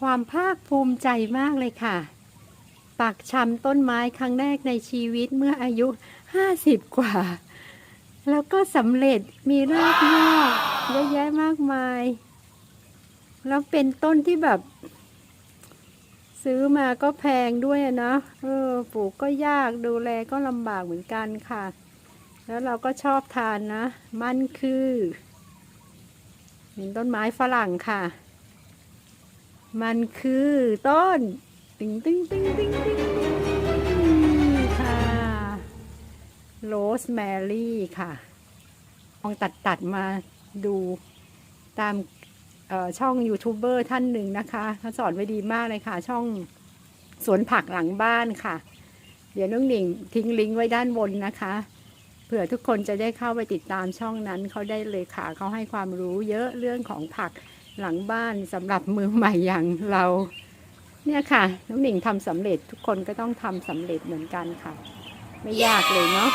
ความภาคภูมิใจมากเลยค่ะ ปักชำต้นไม้ครั้งแรกในชีวิตเมื่ออายุห้าสิบกว่า แล้วก็สำเร็จมีรากงอกเยอะแยะมากมาย แล้วเป็นต้นที่แบบ ซื้อมาก็แพงด้วยนะเออปลูกก็ยากดูแลก็ลำบากเหมือนกันค่ะ แล้วเราก็ชอบทานนะ มันคือเป็นต้นไม้ฝรั่งค่ะ มันคือต้นตึงตึงตึงตึงตึงค่ะโรสแมรี่ค่ะ ลองตัดตัดมาดูตามช่องยูทูบเบอร์ท่านหนึ่งนะคะเขาสอนไว้ดีมากเลยค่ะ ช่องสวนผักหลังบ้านค่ะ เดี๋ยวน้องหนิงทิ้งลิงก์ไว้ด้านบนนะคะเผื่อทุกคนจะได้เข้าไปติดตามช่องนั้นเขาได้เลยค่ะเขาให้ความรู้เยอะเรื่องของผัก หลังบ้านสำหรับมือใหม่อย่างเรา เนี่ยค่ะ น้องหนิงทำสำเร็จทุกคนก็ต้องทำสำเร็จเหมือนกันค่ะ ไม่ยากเลยเนาะ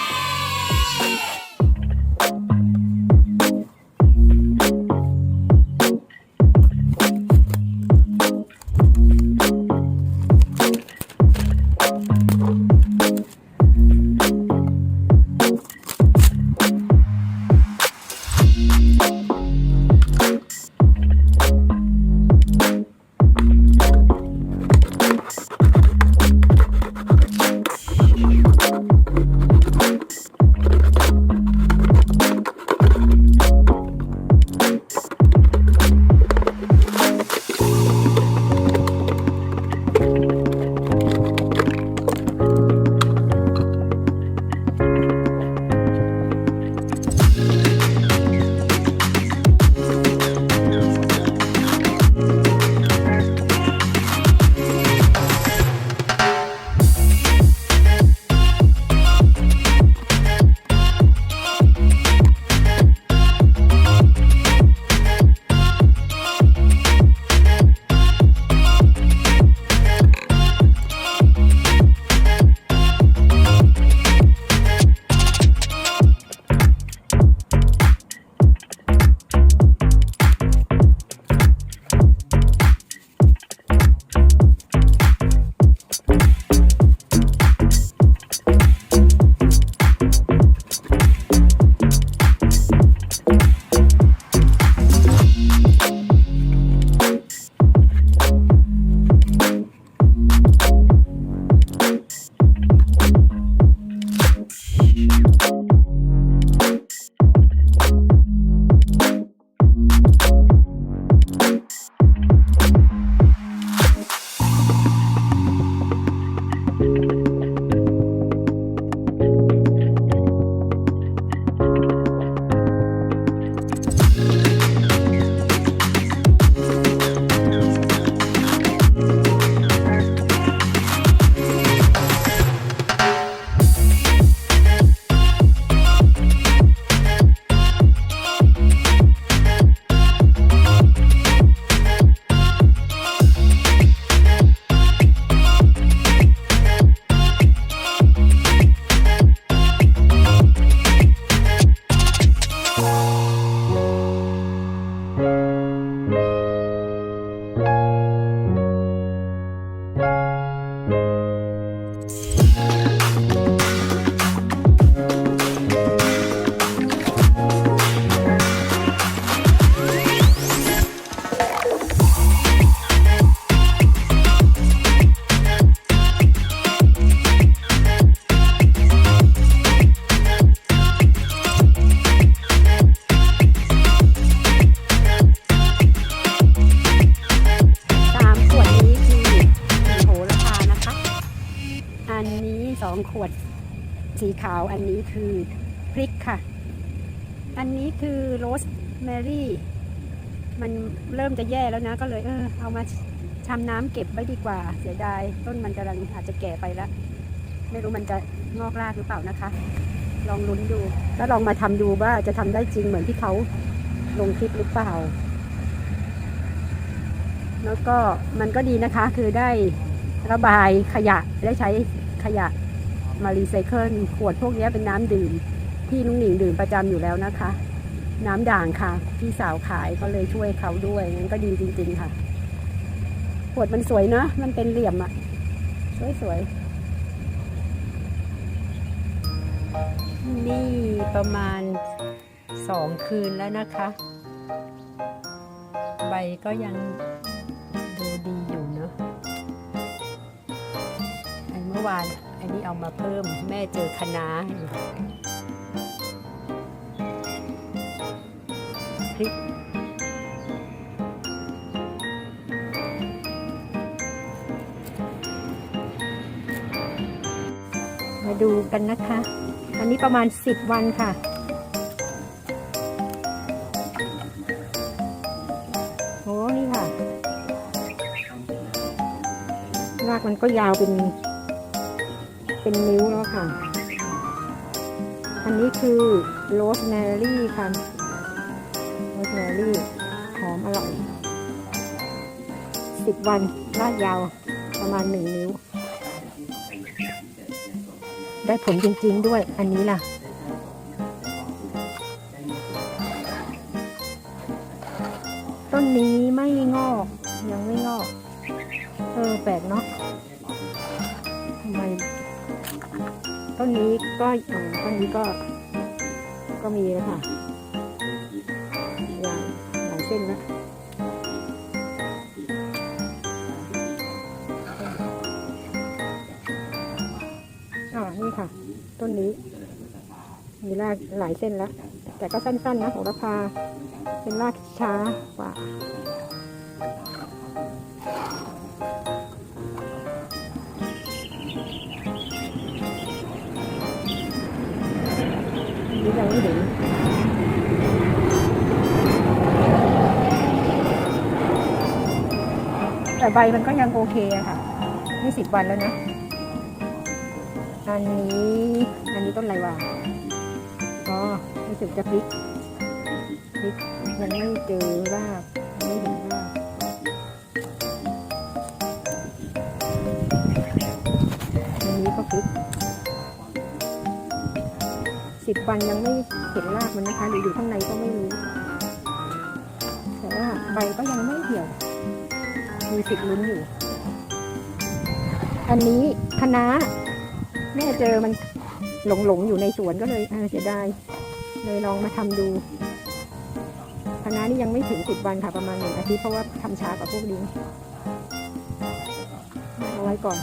องขวดสีขาวอันนี้คือพริกค่ะ อันนี้คือโรสแมรี่ มันเริ่มจะแย่แล้วนะ ก็เลยเออเอามาชำน้ำเก็บไว้ดีกว่า เสียดายต้นมันกำลังอาจจะแก่ไปแล้ว ไม่รู้มันจะงอกรากหรือเปล่านะคะ ลองลุ้นดู แล้วลองมาทำดูว่าจะทำได้จริงเหมือนที่เขาลงคลิปหรือเปล่า แล้วก็มันก็ดีนะคะคือได้ระบายขยะได้ใช้ขยะ มารีไซเคิลขวดพวกนี้เป็นน้ำดื่ม ที่นุ้งหนิงดื่มประจำอยู่แล้วนะคะ น้ำด่างค่ะ พี่สาวขายก็เลยช่วยเขาด้วยงั้นก็ดีจริง ๆ ค่ะ ขวดมันสวยนะ มันเป็นเหลี่ยมอะสวยๆ นี่ประมาณสองคืนแล้วนะคะ ใบก็ยังดูดีอยู่เนาะอันเมื่อวาน อันนี้เอามาเพิ่มแม่เจอคะน้าพริกมาดูกันนะคะ อันนี้ประมาณ 10 วันค่ะโอ้นี่ค่ะ รากมันก็ยาวเป็น เป็นนิ้วแล้วค่ะ อันนี้คือโรสแมรี่ค่ะ โรสแมรี่หอมอร่อย10วันรากยาวประมาณ1นิ้ว ได้ผลจริงๆด้วย อันนี้ล่ะ ต้นนี้ไม่งอก ยังไม่งอก เออแปลกเนาะทำไม ต้นนี้ก็ต้นนี้ก็ ก็มีแล้วค่ะยาหลายเส้นนะอ่านี่ค่ะ ต้นนี้ มีรากหลายเส้นแล้ว แต่ก็สั้นๆนะโหระพา เป็นรากช้ากว่า ยังไม่เห็นแต่ใบมันก็ยังโอเคอะค่ะนี่สิบวันแล้วนะ อันนี้ อันนี้ต้นอะไรวะ อ๋อรู้สึกจะพลิกพลิกยังไม่เจอรากไม่เห็นรากอันนี้ก็พลิก สิบวันยังไม่เห็นรากมันนะคะหรืออยู่ข้างในก็ไม่รู้ แต่ว่าใบก็ยังไม่เหี่ยว มีสิทธิ์ลุ้นอยู่ อันนี้คะน้าแม่เจอมันหลงหลงอยู่ในสวนก็เลยเออเสียดายเลยลองมาทำดูคณะนี้ยังไม่ถึงสิบวันค่ะประมาณหนึ่งอาทิตย์เพราะว่าทำช้ากว่าพวกนี้เอาไว้ก่อน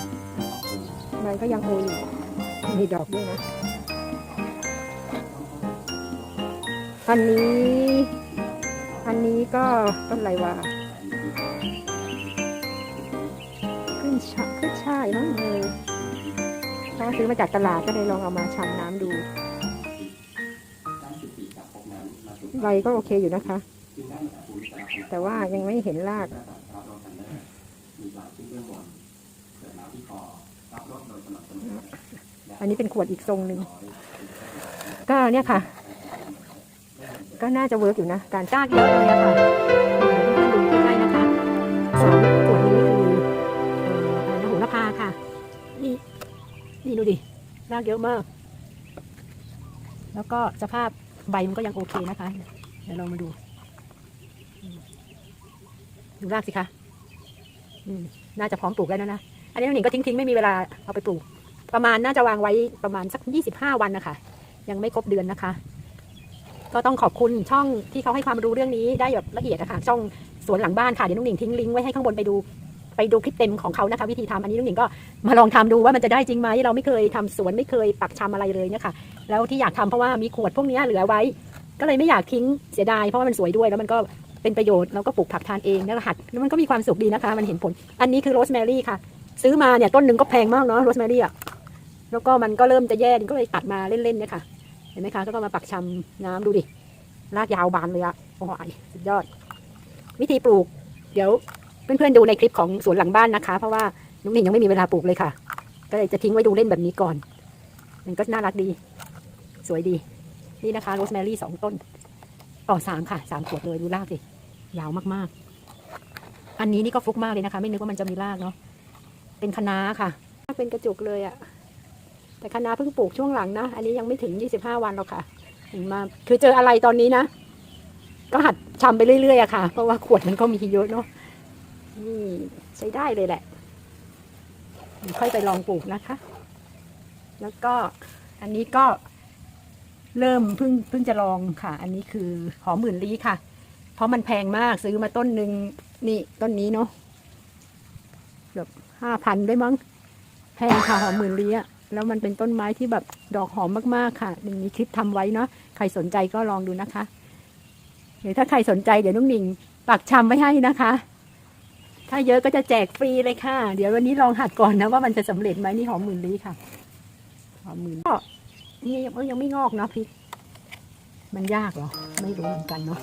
ใบก็ยังโออยู่มีดอกด้วยนะ อันนี้ อันนี้ก็ต้นอะไรวะขึ้นชาขึ้นช่ายมั้งเออเพราะว่าซื้อมาจากตลาดก็เลยลองเอามาชำน้ำดูใบก็โอเคอยู่นะคะ แต่ว่ายังไม่เห็นรากอันนี้เป็นขวดอีกทรงหนึ่ง ก็เนี่ยค่ะ ก็น่าจะเวิร์กอยู่นะ การจ้ากเยอะเลยอะค่ะเดี๋ยวดูใกล้ๆนะคะสามขวดนี้คืออะไรนะโหระพาค่ะ นี่นี่ดูดิรากเยอะมาก แล้วก็สภาพใบมันก็ยังโอเคนะคะ เดี๋ยวลองมาดู ดูรากสิคะอืมน่าจะพร้อมปลูกแล้วนะนะ อันนี้น้องหนิงก็ทิ้งๆไม่มีเวลาเอาไปปลูก ประมาณน่าจะวางไว้ประมาณสักยี่สิบห้าวันนะคะ ยังไม่ครบเดือนนะคะ ก็ต้องขอบคุณช่องที่เขาให้ความรู้เรื่องนี้ได้แบบละเอียดนะคะช่องสวนหลังบ้านค่ะเดี๋ยวน้องหนิงทิ้งลิงก์ไว้ให้ข้างบนไปดูไปดูคลิปเต็มของเขานะคะวิธีทำอันนี้น้องหนิงก็มาลองทำดูว่ามันจะได้จริงไหมเราไม่เคยทำสวนไม่เคยปักชำอะไรเลยเนี่ยค่ะแล้วที่อยากทำเพราะว่ามีขวดพวกนี้เหลือไว้ ก็เลยไม่อยากทิ้งเสียดายเพราะว่ามันสวยด้วยแล้วมันก็เป็นประโยชน์เราก็ปลูกผักทานเองแล้วหัดแล้วมันก็มีความสุขดีนะคะ มันเห็นผล อันนี้คือโรสแมรี่ค่ะ ซื้อมาเนี่ยต้นหนึ่งก็แพงมากเนาะโรสแมรี่อะแล้วก็มันก็เริ่มจะแย่ก็เลยตัดมาเล่นๆเนี่ยค่ะ เห็นไหมคะก็มาปักชำน้ำดูดิรากยาวบานเลยอะโอ้ยสุดยอด วิธีปลูก เดี๋ยวเพื่อนๆดูในคลิปของสวนหลังบ้านนะคะ เพราะว่าน้องนิงยังไม่มีเวลาปลูกเลยค่ะ ก็เลยจะทิ้งไว้ดูเล่นแบบนี้ก่อน มันก็น่ารักดี สวยดี นี่นะคะโรสแมรี่สองต้นอ๋อสามค่ะสามขวดเลยดูรากสิยาวมากๆ อันนี้นี่ก็ฟลุกมากเลยนะคะ ไม่นึกว่ามันจะมีรากเนาะเป็นคะน้าค่ะเป็นกระจุกเลยอะ แต่คะน้าเพิ่งปลูกช่วงหลังนะ อันนี้ยังไม่ถึงยี่สิบห้าวันหรอกค่ะถึงมาคือเจออะไรตอนนี้นะ ก็หัดชำไปเรื่อยๆอะค่ะ เพราะว่าขวดมันก็มีเยอะเนาะนี่ใช้ได้เลยแหละ ค่อยไปลองปลูกนะคะ แล้วก็อันนี้ก็เริ่มเพิ่งเพิ่งจะลองค่ะ อันนี้คือหอมหมื่นลี้ค่ะ เพราะมันแพงมากซื้อมาต้นหนึ่งนี่ต้นนี้เนาะเกือบห้าพันได้มั้ง แพงค่ะหอมหมื่นลี้อะ แล้วมันเป็นต้นไม้ที่แบบดอกหอมมากๆค่ะหนึ่งมีคลิปทำไว้เนาะใครสนใจก็ลองดูนะคะเดี๋ยวถ้าใครสนใจเดี๋ยวนุ่งหนิงปักชำไว้ให้นะคะ ถ้าเยอะก็จะแจกฟรีเลยค่ะ เดี๋ยววันนี้ลองหัดก่อนนะว่ามันจะสำเร็จไหมนี่หอมหมื่นลี้ค่ะหอมหมื่นก็นี่ยังยังไม่งอกนะพริกมันยากเหรอ ไม่รู้เหมือนกันเนาะ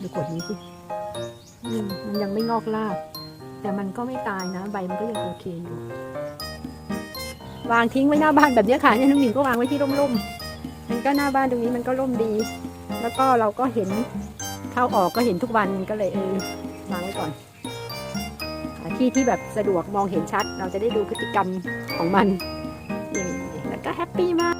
ดูกดนี้สิมมันยังไม่งอกรากแต่มันก็ไม่ตายนะ ใบมันก็ยังโอเคอยู่ วางทิ้งไว้หน้าบ้านแบบนี้ค่ะเนี่ยน้องหนิงก็วางไว้ที่ร่มๆมันก็หน้าบ้านตรงนี้มันก็ร่มดี แล้วก็เราก็เห็นเข้าออกก็เห็นทุกวันก็เลยเออวางไว้ก่อน ที่ที่แบบสะดวกมองเห็นชัด เราจะได้ดูพฤติกรรมของมันแล้วก็แฮปปี้มาก